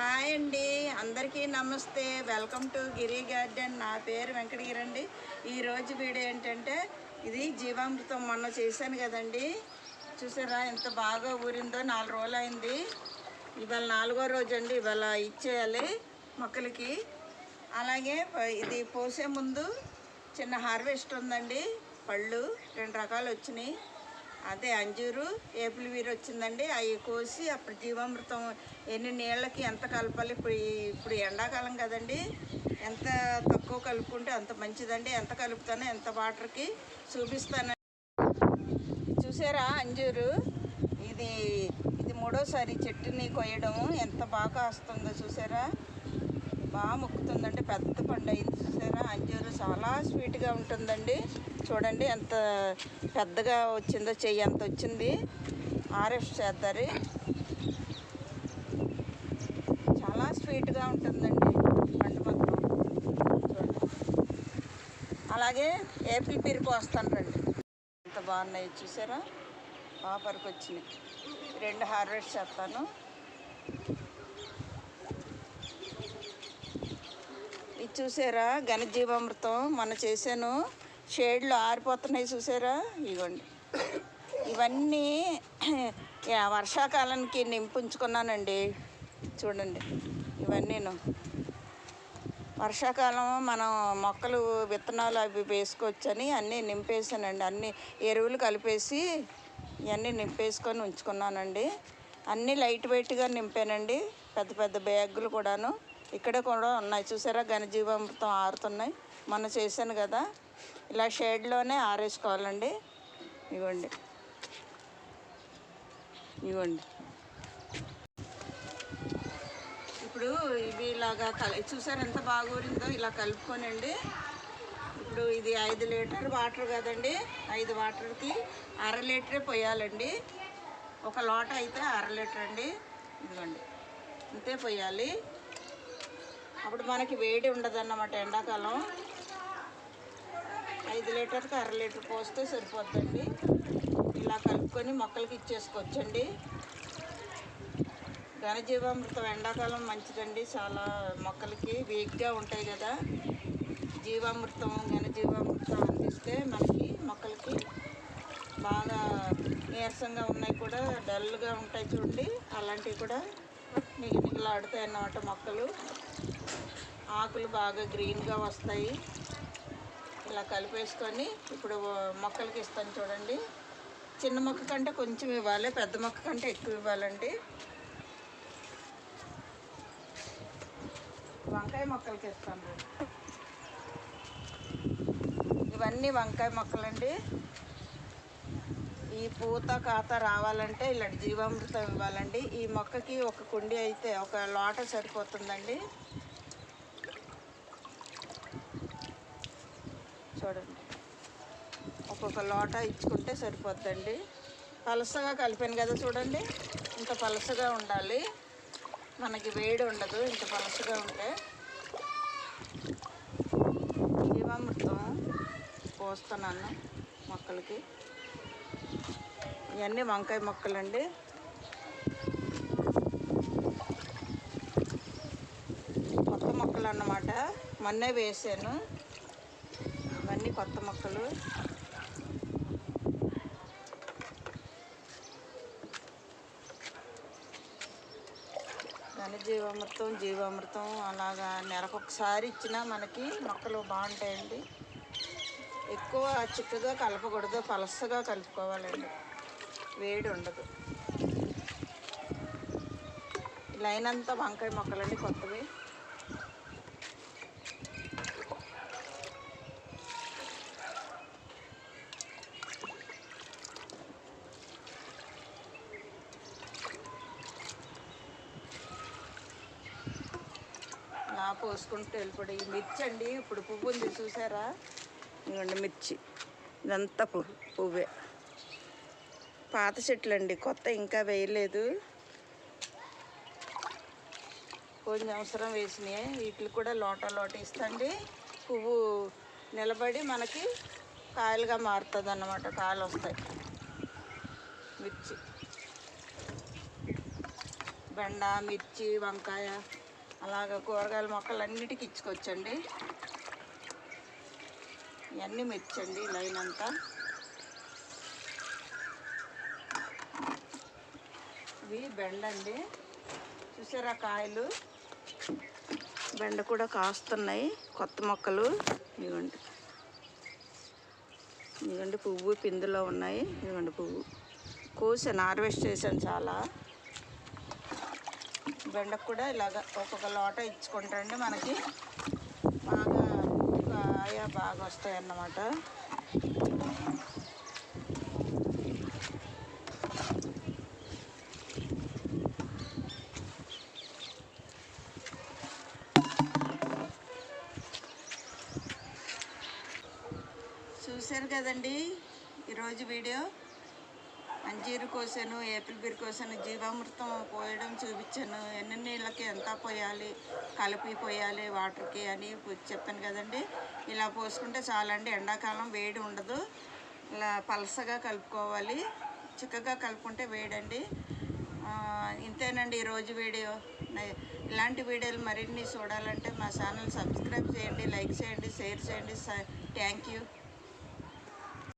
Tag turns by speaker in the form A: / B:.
A: Hi అండి. అందరికీ నమస్తే. Welcome to Giri garden. నా పేరు వెంకటగిరి అండి ఈరోజు వీడియో ఏంటంటే ఇది జీవామృతం మొన్న చేశాను కదండి. చూసారా ఎంత బాగా ఊరిందో. నాలుగు రోజులు అయింది ఇవాళ నాలుగో రోజు అండి ఇవాళ ఇచ్చేయాలి మొక్కలకి. అలాగే ఇది పోసే ముందు చిన్న హార్వెస్ట్ ఉందండి. పళ్ళు రెండు రకాలు వచ్చినాయి. అదే అంజూరు ఏపుల్ వీరు వచ్చిందండి. అవి కోసి అప్పుడు జీవామృతం ఎన్ని నీళ్ళకి ఎంత కలపాలి? ఇప్పుడు ఇప్పుడు ఎండాకాలం కదండి. ఎంత తక్కువ కలుపుకుంటే అంత మంచిదండి. ఎంత కలుపుతానో ఎంత వాటర్కి చూపిస్తాను. చూసారా అంజూరు? ఇది ఇది మూడోసారి చెట్టుని కొయ్యడం ఎంత బాగా వస్తుందో చూసారా? బాగా మొక్కుతుందండి పెద్ద పండు అయింది చూసారా? అంజూరు చాలా స్వీట్గా ఉంటుందండి. చూడండి ఎంత పెద్దగా వచ్చిందో చెయ్యి ఎంత వచ్చింది. ఆర్ఎఫ్ చేద్దరి. చాలా స్వీట్గా ఉంటుందండి పండు మాత్రం. చూడండి అలాగే ఏపిల్ పీరు పోస్తాను రండి. ఎంత బాగున్నాయి చూసారా? పాపర్కి వచ్చినాయి. రెండు హార్వెస్ట్ చేస్తాను. ఇది చూసారా? ఘనజీవామృతం మొన్న చేశాను. షేడ్లు ఆరిపోతున్నాయి చూసారా? ఇవ్వండి ఇవన్నీ వర్షాకాలానికి నింపుంచుకున్నానండి. చూడండి. ఇవన్నీను. వర్షాకాలం మనం మొక్కలు విత్తనాలు అవి వేసుకోవచ్చని అన్నీ నింపేసానండి అన్ని ఎరువులు కలిపేసి ఇవన్నీ నింపేసుకొని ఉంచుకున్నానండి. అన్నీ లైట్ వెయిట్గా నింపానండి. పెద్ద పెద్ద బ్యాగులు కూడాను. ఇక్కడ కూడా ఉన్నాయి. చూసారా? ఘనజీవామృతం ఆరుతున్నాయి. మొన్న చేశాను కదా. ఇలా షేడ్లోనే ఆరేసుకోవాలండి. ఇవ్వండి. ఇవ్వండి. ఇప్పుడు ఇవి ఇలాగా కల చూసారు ఎంత బాగోరిందో ఇలా కలుపుకోనండి. ఇప్పుడు ఇది ఐదు లీటర్ వాటర్ కదండి. ఐదు వాటర్కి అర లీటరే పోయాలండి. ఒక లోట అయితే అర లీటర్ అండి ఇదిగోండి. అంతే పోయాలి. అప్పుడు మనకి వేడి ఉండదన్నమాట ఎండాకాలం. ఐదు లీటర్కి అర లీటర్ పోస్తే సరిపోద్దండి. ఇలా కలుపుకొని మొక్కలకి ఇచ్చేసుకోవచ్చండి. ఘనజీవామృతం ఎండాకాలం మంచిదండి చాలా మొక్కలకి. వీక్గా ఉంటాయి కదా. జీవామృతం ఘనజీవామృతం అందిస్తే మనకి మొక్కలకి బాగా నీరసంగా ఉన్నాయి కూడా డల్గా ఉంటాయి చూడండి. అలాంటివి కూడా నిగనిగలాడుతాయి అన్నమాట మొక్కలు. ఆకులు బాగా గ్రీన్గా వస్తాయి. ఇలా కలిపేసుకొని ఇప్పుడు మొక్కలకి ఇస్తాను చూడండి. చిన్న మొక్క కంటే కొంచెం ఇవ్వాలి పెద్ద మొక్క కంటే ఎక్కువ ఇవ్వాలండి. వంకాయ మొక్కలకి ఇస్తాను ఇవన్నీ వంకాయ మొక్కలండి. ఈ పూత కాత రావాలంటే ఇలాంటి జీవామృతం ఇవ్వాలండి. ఈ మొక్కకి ఒక కుండి అయితే ఒక లోట సరిపోతుందండి. చూడండి. ఒక్కొక్క లోట ఇచ్చుకుంటే సరిపోద్దండి. పలసగా కలిపాను కదా చూడండి. ఇంత పలసగా ఉండాలి. మనకి వేడి ఉండదు ఇంత పలసగా ఉంటే. జీవామృతం పోస్తున్నాను మొక్కలకి. ఇవన్నీ వంకాయ మొక్కలండి. కొత్త మొక్కలు అన్నమాట మొన్నే వేసాను. ఇవన్నీ కొత్త మొక్కలు. ఘనజీవామృతం జీవామృతం అలాగా నెలకు ఒకసారి ఇచ్చినా మనకి మొక్కలు బాగుంటాయండి. ఎక్కువ చిక్కగా కలపకూడదు పలసగా కలుపుకోవాలండి. వేడి ఉండదు. లైన్ అంతా వంకాయ మొక్కలండి కొత్తవి నా పోసుకుంటూ వెళ్ళిపోయి ఈ మిర్చి అండి ఇప్పుడు పువ్వు ఉంది చూసారా? ఇదిగోండి మిర్చి. ఇదంతా పువ్వు పువ్వే. పాత చెట్లు అండి కొత్త ఇంకా వేయలేదు. కొంచెం అవసరం వేసినాయి. వీటికి కూడా లోట లోట ఇస్తండి. పువ్వు నిలబడి మనకి కాయలుగా మారుతుంది అన్నమాట కాయలు వస్తాయి. మిర్చి. బెండ మిర్చి వంకాయ. అలాగ కూరగాయల మొక్కలు అన్నిటికీ ఇచ్చుకోవచ్చండి ఇవన్నీ మెచ్చండి లైన్ అంతా. ఇవి బెండండి. చూసారా కాయలు? బెండ కూడా కాస్తున్నాయి. కొత్త మొక్కలు. ఇవ్వండి ఇదిగోండి పువ్వు పిందులో ఉన్నాయి. ఇదిగోండి పువ్వు. కోసాను హార్వెస్ట్ చేశాను చాలా. బెండకు కూడా ఇలాగ ఒక్కొక్క లోట ఇచ్చుకుంటండి మనకి బాగా కాయ బాగా వస్తాయి అన్నమాట. చూశారు కదండి ఈరోజు వీడియో. అంజీరు కోసాను ఏపిల్ బీర్ కోసాను జీవామృతం పోయడం చూపించాను. ఎన్ని నీళ్ళకి ఎంత పోయాలి కలిపి పోయాలి వాటర్కి అని చెప్పాను కదండి. ఇలా పోసుకుంటే చాలండి ఎండాకాలం వేడి ఉండదు. ఇలా పలసగా కలుపుకోవాలి. చిక్కగా కలుపుకుంటే వేడండి. ఇంతేనండి ఈరోజు వీడియో. ఇలాంటి వీడియోలు మరిన్ని చూడాలంటే మా ఛానల్ సబ్స్క్రైబ్ చేయండి లైక్ చేయండి షేర్ చేయండి. Thank you.